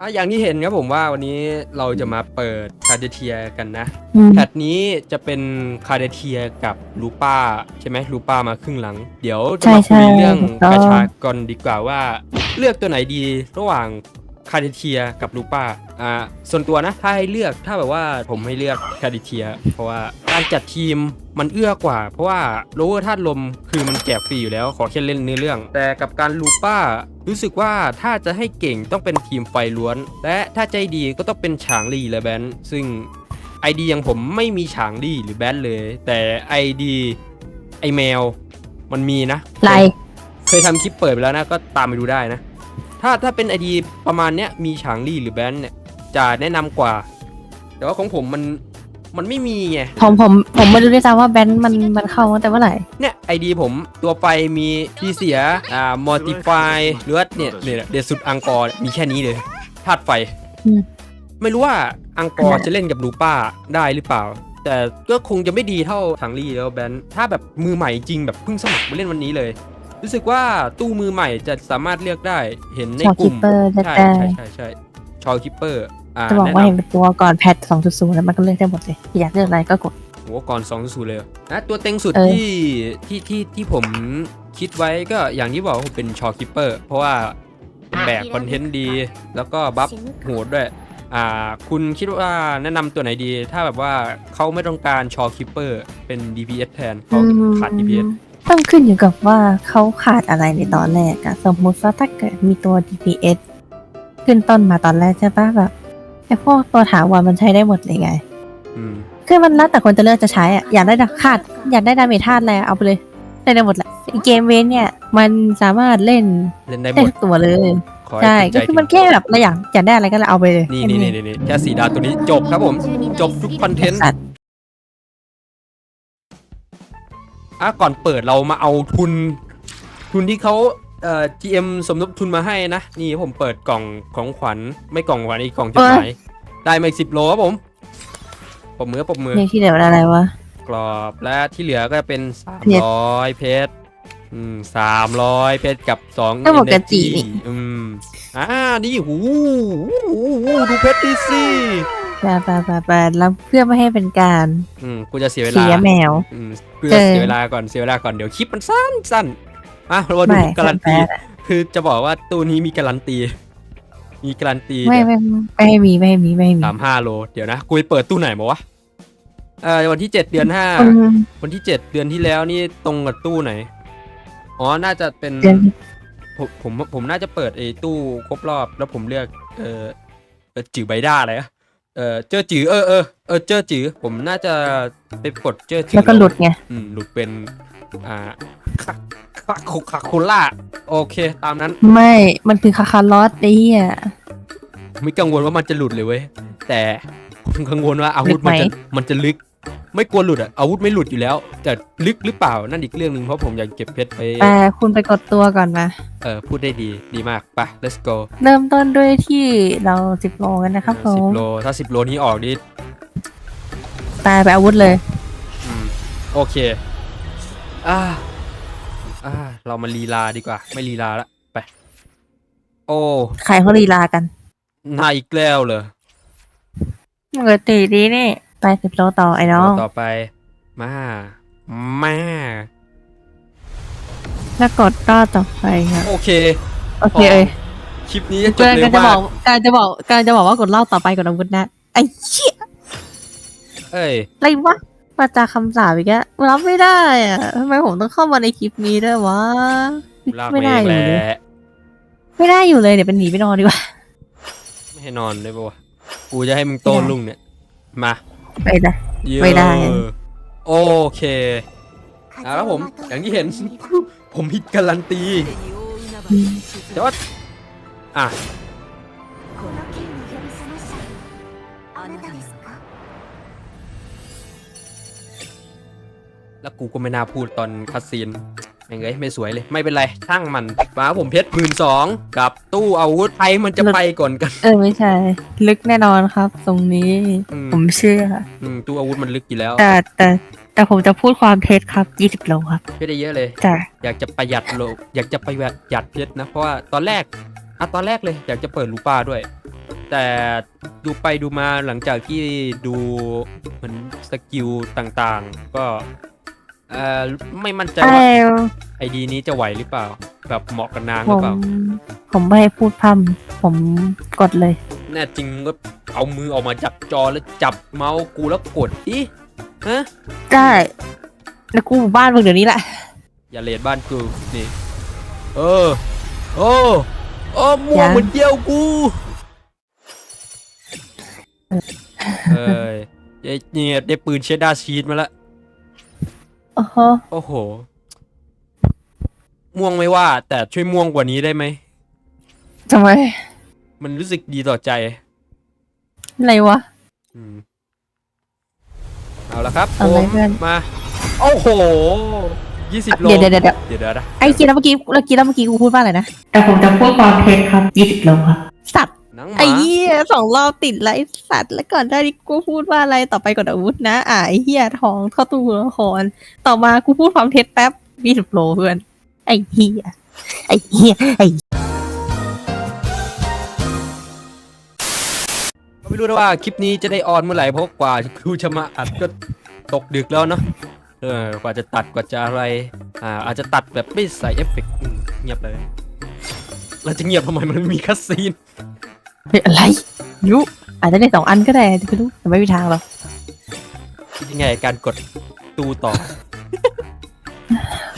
อะอย่างที่เห็นครับผมว่าวันนี้เราจะมาเปิดคาเดเทียกันนะอืมแพทนี้จะเป็นคาเดเทียกับลูป้าใช่ไหมลูป้ามาครึ่งหลัง เดี๋ยวจะมาใช่คุยใช่เรื่องถูกต้องกาชาก่อนดีกว่าว่า เลือกตัวไหนดีระหว่างคาเดเทียกับลูป้าอ่าส่วนตัวนะถ้าให้เลือกถ้าแบบว่าผมให้เลือกคาเดเทีย เพราะว่า การจัดทีมมันเอื้อกว่า เพราะว่าโลเวอร์ธาตุลมคือมันแจกฟรีอยู่แล้วขอแค่เล่นเนื้อเรื่อง แต่กับการลูป้า รู้สึกว่าถ้าจะให้เก่งต้องเป็นทีมไฟล้วน และถ้าใจดีก็ต้องเป็นฉางลีและแบนซึ่ง ID อย่างผมไม่มีฉางลีหรือแบนเลย แต่ ID ไอแมวมันมีนะไรเคยทำคลิปเปิดไปแล้วนะก็ตามไปดูได้นะ ถ้าถ้าเป็น ID ประมาณเนี้ยมีฉางลี่หรือแบนเนี่ยจะแนะนำกว่า แต่ว่าของผมมัน มันไม่มีไงผมผมผมไม่รู้ด้วยซ้ำว่าแบนด์มันมันเข้าตั้งแต่เมื่อไหร่ เนี่ย ID ผมตัวไปมีที่เสียอ่า Mortify เลือดเนี่ยเนี่ยเดสุดอังกอร์มีแค่นี้เลยธาตุไฟ อืม ไม่รู้ว่าอังกอร์ขนาดจะเล่นกับลูป้าได้หรือเปล่า แต่ก็คงจะไม่ดีเท่าทางลี่แล้วแบนถ้าแบบมือใหม่จริงแบบเพิ่งสมัครมาเล่นวันนี้เลย รู้สึกว่าตู้มือใหม่จะสามารถเลือกได้เห็นในชอกคิลุ่ปมเปอร์ได้ใช่แต่ใช่ใช่ใช่ชอคิปเปอร์อ่า จะบอกแนะว่าเห็นนำเป็นตัวก่อนแพท2.0แล้วมันก็เลือกได้หมดเลยอยากเลือกอะไรก็กดโหก่อน2 0เลยเหรอนะตัวเต็งสุดเออที่ที่ที่ที่ผมคิดไว้ก็อย่างที่บอกว่าเป็นชอคิปเปอร์เพราะว่าแบกคอนเทนต์ดี แล้วก็บัฟโหดด้วยอ่าคุณคิดว่าแนะนำตัวไหนดี ถ้าแบบว่าเขาไม่ต้องการชอคิปเปอร์เป็น DPS แทนเขาขาด DPS ต้องขึ้นอยู่กับว่าเขาขาดอะไรในตอนแรกอะสมมุติว่าถ้าเกิดมีตัว DPS ขึ้นต้นมาตอนแรกใช่ปะแบบ ไอพวกตัวถาวรมันใช้ได้หมดเลยไง อืม คือมันแล้วแต่คนจะเลือกจะใช้อะอยากได้ดาขาดอยากได้ดาเมจธาตุอะไรเอาไปเลยได้ได้หมดแหละเกมเวนเนี่ยมันสามารถเล่นเล่นได้หได้มดทุกตัวเลย ขอใช่ให้ก็ติดใจคือมันแค่แบบเราอยากอยากได้อะไรก็เลยเอาไปเลยนี่แค่นี่นี่นี่แค่สีดาวตัวนี้จบครับผม จบทุกคอนเทนต์ สัตว์อะก่อนเปิดเรามาเอาทุน ทุนที่เขา เอ่อ GM สมทบทุนมาให้นะ นี่ผมเปิดกล่องของขวัญไม่กล่องขวัญอีกกล่องจดหมายได้มาอีกสิบโลครับผมปมมือปมมือนี่ที่เหลืออะไรวะ กรอบและที่เหลือก็เป็นเพชร300เพชรอืมสามร้อยเพชรกับสองก็ปกติ energy อืมอ่านี่หูหูหูดูเพชรดีสิแปลแปลแปลแปลแล้วเพื่อไม่ให้เป็นการ อืมกูจะเสียเวลาเสียแมว อืมเพื่อเออเสียเวลาก่อนเสียเวลาก่อนเดี๋ยวคลิปมันสั้นสั้น อะเรามาดูไม่การันตีแปลอะคือจะบอกว่าตู้นี้มีการันตี มีการันตีไม่ไม่ไม่ให้มีไม่ให้มีไม่ให้มีสามห้าโล เดี๋ยวนะกูไปเปิดตู้ไหนมาวะเอ่อวันที่เจ็ดเดือนห้าคนวันที่เจ็ดเดือนที่แล้วนี่ตรงกับตู้ไหน อ๋อน่าจะเป็น เดือนผมผมผมน่าจะเปิดไอ้ตู้ครบรอบแล้วผมเลือกเออเอ่อจือใบด้าอะไรอะเออเจอจือเออเออเออเจอจือผมน่าจะไปกดเจอจือแล้วก็หลุดไงอืมหลุดเป็นอ่า คาคาโคคาโคล่าโอเค ตามนั้นไม่ มันคือคาคาลอสไอ้เหี้ย ไม่กังวลว่ามันจะหลุดเลยเว้ยแต่ผมกังวลว่าอาวุธลึกไหมมันจะมันจะลึก ไม่กลัวหลุดอะอาวุธไม่หลุดอยู่แล้ว แต่ลึกหรือเปล่านั่นอีกเรื่องหนึ่งเพราะผมอยากเก็บเพชรไปแต่คุณไปกดตัวก่อนมา เออพูดได้ดีดีมากไป let's go เริ่มต้นด้วยที่เราสิบโลกันนะครับผสิบมโลถ้าสิบโลนี้ออกนี่ตายไปอาวุธเลย อืมโอเค อ่า อ่าเรามาลีลาดีกว่า ไม่ลีลาละไป โอ้ใครเขาลีลากันนายอีกแล้วเหรอปกติดีนี่ไปสิบโลต่อไอ้น้องต่อไป มา มา แล้วกดรอดต่อไปครับโอเค โอเคเอ้ยคลิปนี้จะจบกำลังเร็วจะบมาอกกกำลังจะบอกกำลังจะบอกว่ากดรอบต่อไปกดอาวุธนะไอ้เชี่ยเอ้ยอะไรวะ มาจากคำสาปอีกแล้วรับไม่ได้อะทำไมผมต้องเข้ามาในคลิปนี้ด้วยวะ ลากไม่ไม่ได้ได้อยู่เลยแหละไม่ได้อยู่เลยเดี๋ยวเป็นหนีไปนอนดีกว่า ไม่ให้นอนได้ปะวะกูจะให้มึงโตไม่ได้ลุงเนี่ย มาไปนะ เยอะไม่ได้ โอเคอะแล้วผมอย่างที่เห็น ผมผิดการันตี แต่ว่า อะ แล้วกูก็ไม่น่าพูดตอนคัดซีนแม่งเอ้ยไม่สวยเลย ไม่เป็นไรช่างมัน มาผมเพชรหมื่นสองกับตู้อาวุธใครมันจะไปก่อนกัน เออไม่ใช่ ลึกแน่นอนครับ ตรงนี้ อืม ผมเชื่อ อืมตู้อาวุธมันลึกอยู่แล้วแต่แต่แต่ผมจะพูดความเท็จครับยี่สิบโลครับเพชรได้เยอะเลย จ้ะอยากจะประหยัดโลอยากจะประหยัดเพชรนะ เพราะว่าตอนแรกอะตอนแรกเลยอยากจะเปิดลูป้าด้วย แต่ดูไปดูมาหลังจากที่ดูเหมือนสกิลต่างๆ ก็ เอ่อไม่มั่นใจใช่ว่าไอดีนี้จะไหวหรือเปล่า แบบเหมาะกับนางหผรือมเปล่า ผมไม่ให้พูดพร่ำผมกดเลย แน่จริงก็เอามือออกมาจับจอแล้วจับเมาส์กูแล้วกดอีฮะได้แล้วกูบ้านมึงเดี๋ยวนี้แหละ อย่าเลดบ้านกูนี่ เออ โอ้โอ้ม่วงเหมือนเดียวกูเอ้ยไอ้เนี่ยได้ปืนเชดดาร์ชีตมาแล้ว โอ้โหโอ้โห ม่วงไม่ว่า แต่ช่วยม่วงกว่านี้ได้ไหม ทำไม มันรู้สึกดีต่อใจ อะไรวะ อืม เอาละครับเอาเลยผมเพื่อน มา โอ้โหยี่สิบโลเดี๋ยวเดี๋ยวเดี๋ยวเดี๋ยวเดี๋ยวเดี๋ยวนะไอ้กินแล้วเมื่อกี้เมื่อกี้แล้วเมื่อกี้กูพูดว่าอะไรนะ แต่ผมจะพูดความเท็จครับยี่สิบโลครับ สัตว์ หนังหมาไอ้เหี้ยสองรอบติดแล้วไอ้สัตว์ แล้วก่อนหน้านี้กูพูดว่าอะไรต่อไปกดอาวุธนะ อ่าไอ้เหี้ยทองเข้าตู้ละครต่อมากูพูดความเท็จแป๊บยี่สิบโลเพื่อน ไอ้เหี้ยไอ้เหี้ยไอ้ก็ไม่รู้นะว่าคลิปนี้จะได้ออนเมื่อไหร่เพราะกว่าครูจะมาอัดก็ตกดึกแล้วเนาะเออกว่าจะตัดกว่าจะอะไรอ่าอาจจะตัดแบบไม่ใส่เอฟเฟกต์อืมเงียบเลยเราจะเงียบทำไมมันมีคัสซีน เฮ้ยอะไรยุอาจจะได้สองอันก็ได้จะไม่รู้แต่ไม่มีทางหรอกคิดยังไงการกดตูต่อ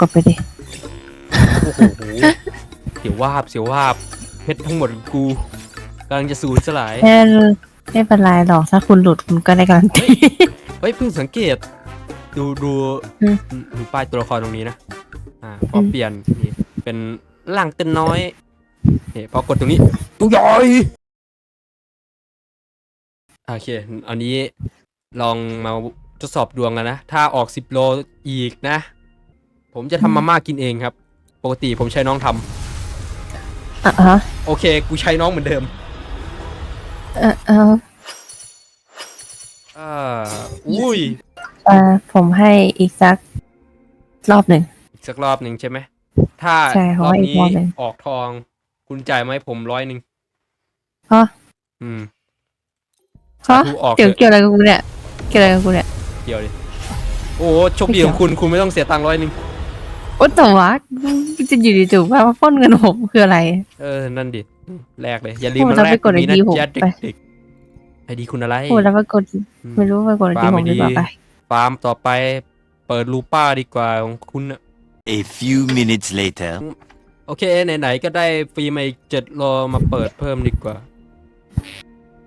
กดไปดิโอ้โห เสียววาบเสียววาบเพชรทั้งหมดของกูกำลังจะสูญสลายแค่ไม่เป็นไรหรอกถ้าคุณหลุดคุณก็ได้การันตี เฮ้ยเพิ่งสังเกต ดูดูอืมดูป้ายตัวละครตรงนี้นะ อ่าพอเปลี่ยนนี่เป็นล่างเต้นน้อยนี่พอกดตรงนี้ ตัวใหญ่ โอเค อันนี้ลองมาทดสอบดวงกันนะ ถ้าออกสิบโลอีกนะ ผมจะทำมาม่ากินเองครับ ปกติผมใช้น้องทำอะฮะโอเค กูใช้น้องเหมือนเดิมเออเอออ่าอุ้ย เออผมให้อีกสักรอบหนึ่ง อีกสักรอบหนึ่งใช่ไหม ถ้าใช่เพรราะอบว่าอีกนี้รอบหนึ่ง ออกทอง คุณจ่ายไหมาให้ผมร้อยหนึ่งฮะอืม ฮะสาธุออกเกี่ยวเถอะเกี่ยวอะไรกับกูเนี่ยเกี่ยวอะไรกับกูเนี่ย เกี่ยวดิโอ้โหโชคดีของคุณคุณไม่ต้องเสียตังค์ร้อยหนึ่งโอ๊ยแต่ว่าจะอยู่ดีๆว่าปล้นเงินผมคืออะไร เออนั่นดิแรกเลยอย่าลืมโอ้มันจะแรไปกกดมีนะ ID ผมจ๊ะไปเด็กๆไอดีคุณอะไรโอ้แล้วปรากฏอืไม่รู้ปรากฏที่ผมหรือเปล่าไป ฟาร์มต่อไปเปิดลูป้าดีกว่าของคุณน่ะ A few minutes later. โอเคไหนๆก็ได้ฟรีมาอีกเจ็ดโลมาเปิดเพิ่มดีกว่า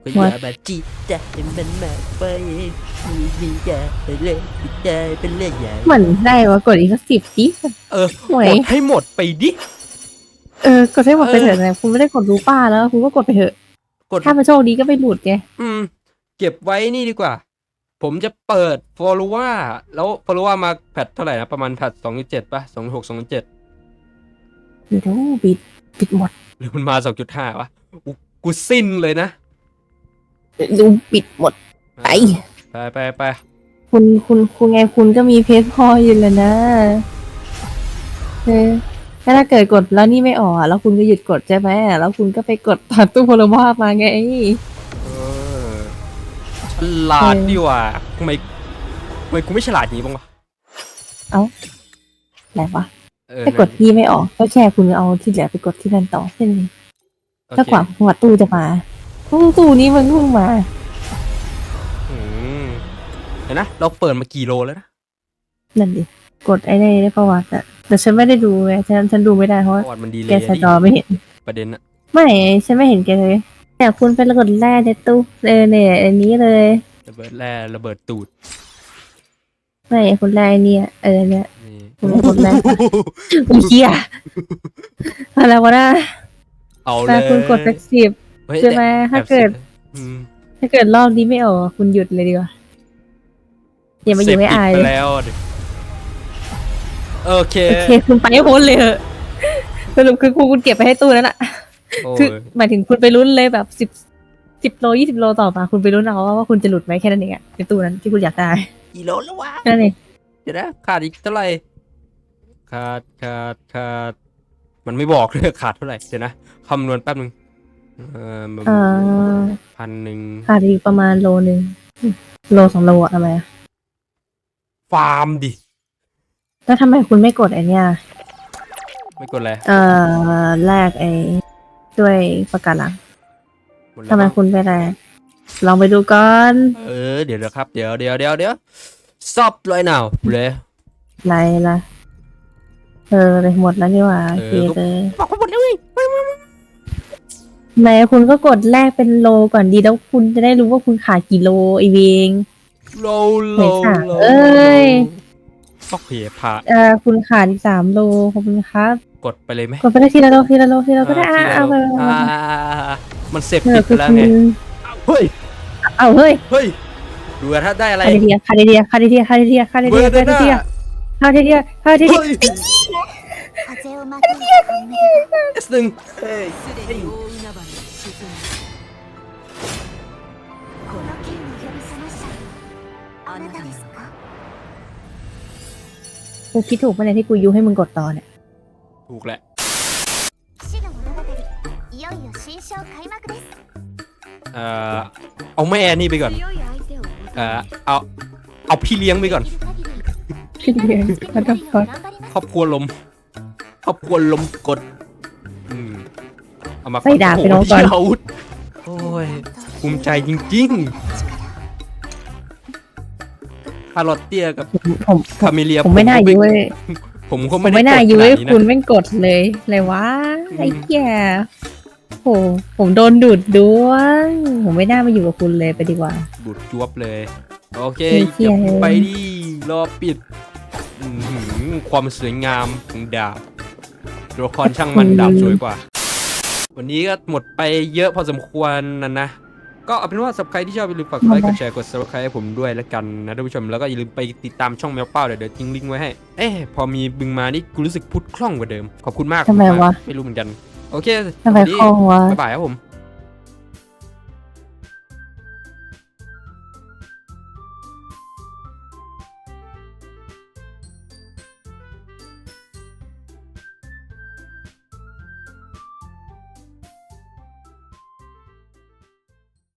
ก็อย่าแบบจีจะเป็นมันมากไปมีมีจะไปเล่นได้เป็นเล่นใหญ่เหมือนได้ว่ากดอีกสักสิบดิเออหวยกดให้หมดไปดิ เออกดให้หมดไปเออเถอะนะคุณไม่ได้กดรู้ป้าแล้ว คุณก็กดไปเถอะกดถ้ามันโชคดีก็ไปหลุดไงอืม เก็บไว้นี่ดีกว่า ผมจะเปิด f o l l o w e r แล้ว f o l l o w e r มาแพทเท่าไหร่นะ ประมาณแพทสองเจ็ดป่ะสองหกสองเจ็ดเดี๋ยวปิดปิดหมดหรือมันมาสองจุดห้าวะกูกูสิ้นเลยนะ ดูปิดหมดไป ไปไปไปคุณคุณคุณไงคุณก็มีเพจพออยู่แล้วนะเออแล้วถ้าเกิดกดแล้วนี่ไม่ออกอะแล้วคุณก็หยุดกดใช่ไหมแล้วคุณก็ไปกดตอนตู้โพลมามาไง เออฉลาดดีว่ะทำไมทำไมกูไม่ฉลาดอย่างนี้บ้างวะอะไรวะเออถ้ากดที่ไม่ออกก็แค่คุณเอาที่เหลือไปกดที่นั่นต่อเช่นนี้โอเค ถ้ากว่าหัวตู้จะมา ตู้ตู้นี้มันเพิ่งมา อืมเห็นนะ เราเปิดมากี่โลแล้วนะนั่นดิ กดไอ้นี่ได้ประวัติอะแต่ฉันไม่ได้ดูไงฉันฉันดูไม่ได้เพราะประวัติมันดีเลแกสจอไม่เห็น ประเด็นอะไม่ฉันไม่เห็นแกเลยแต่คุณไปกดแร่ในตู้เออเนี่ยอันนี้เลยระเบิดแร่ระเบิดตูดไม่คุณแร่เนี่ยเออเนี่ยคุณแร่อุ้ยเหี้ยอะไรวะนะเอาเลแต่ยคุณกดสักสิบ ฮ้ยใช่ไหมแต่ถ้าเกิด แอบสิบอืมถ้าเกิดรอบนี้ไม่ออกคุณหยุดเลยดีกว่าอย่ามาอยู่ให้อายเสพติดไปแล้วดิโอเคโอเคคุณไปให้พ้นเลยเหอะสรุปคือคุณคุณเก็บไปให้ตู้นั้นอะโอ้คือยหมายถึงคุณไปลุ้นเลยแบบสิบสิบโลยี่สิบโลต่อมาคุณไปลุ้นเอาว่าคุณจะหลุดไหมแค่นั้นเองอะในตู้นั้นที่คุณอยากได้กี่โลแล้ววะแค่นั่นเองเดี๋ยวนะขาดอีกเท่าไหร่ขาดขาดขาดมันไม่บอกเลยขาดเท่าไหร่เดี๋ยวนะคำนวณแป๊บนึง เออเอ่อพันหนึ่งขาดอีกประมาณโลนึงโลสองโลอะทำไมอะฟาร์มดิ แล้วทำไมคุณไม่กดไอเนี้ยไม่กดอะไรเอ่อแลกไอ้ด้วยประกาศหลังหมดแล้วทำไมคุณไปแลกลองไปดูก่อนเออเดี๋ยวเดี๋ยวครับ เดี๋ยวเดี๋ยวเดี๋ยวเดี๋ยวซอบเลยหนาวเลย ไรละเออเลยหมดแล้วนี่หว่าโอเคเออก็เลย บอกเขาหมดเลย แม้คุณก็กดแลกเป็นโลก่อนดีแล้วคุณจะได้รู้ว่าคุณขาดกี่โลไอเวง โลโลโลเอ้ย โอเคผ่าเอ่อคุณขาดสามโลขอบคุณครับ กดไปเลยไหมกดไปได้ทีละโลทีละโลทีละโลก็ได้อ่าเอาไปอ่ามันเสพติดแล้วไงเฮ้ยเอาเฮ้ยเฮ้ยดูว่าถ้าได้อะไรคาเดียคาเดียคาเดียคาเดียคาเดเบเดียคาเดน่าเดียคาเดียคาเดีย S หกูคิดถูกปะเนี่ที่กูยุให้มึงกดตอนเนี่ยถูกแหละเอ่อเอาแม่นี่ไปก่อน เอ่อเอาเอาพี่เลี้ยงไปก่อนพี่เลี้ยงมาทำครอบครัวลม ครอบครัวลมกดอืมเอามาไปด่าไปน้องก่อน โโหที่อาวุธโอ้ยภูมิใจจริงๆคาร์ลอตเตียกับผมคาเมเลียผมไม่น่ายุ้ยผมก็ผมไม่ได้ไม่น่ากดยุ้ขให้นาดนี้นะคุณแม่งกดเลยเลยวะอืมไอ้แก่โหผมโดนดูดด้วงผมไม่น่ามาอยู่กับคุณเลยไปดีกว่าดูดจวบเลย โอเคไอ้เหี้เดี๋ยยวไปดิรอปิดอื้อหือความสวยงามของดาบ ตัวละครช่างมันดาบสวยกว่า วันนี้ก็หมดไปเยอะพอสมควรนะนะ ก็เอาเป็นว่าสำหรับใครที่ชอบอย่าลืมฝากกดไลค์กดแชร์กด subscribe ให้ผมด้วยแล้วกันนะท่านผู้ชมแล้วก็อย่าลืมไปติดตามช่องแมวเป้าเดี๋ยวเดี๋ยวทิ้งลิงก์ไว้ให้ เอ๊ะพอมีบึงมานี่กูรู้สึกพูดคล่องกว่าเดิม ขอบคุณมากทำไมวะ ไม่รู้เหมือนกัน โอเคทำไมวันนี้คล่องวะ บ๊ายบายครับผม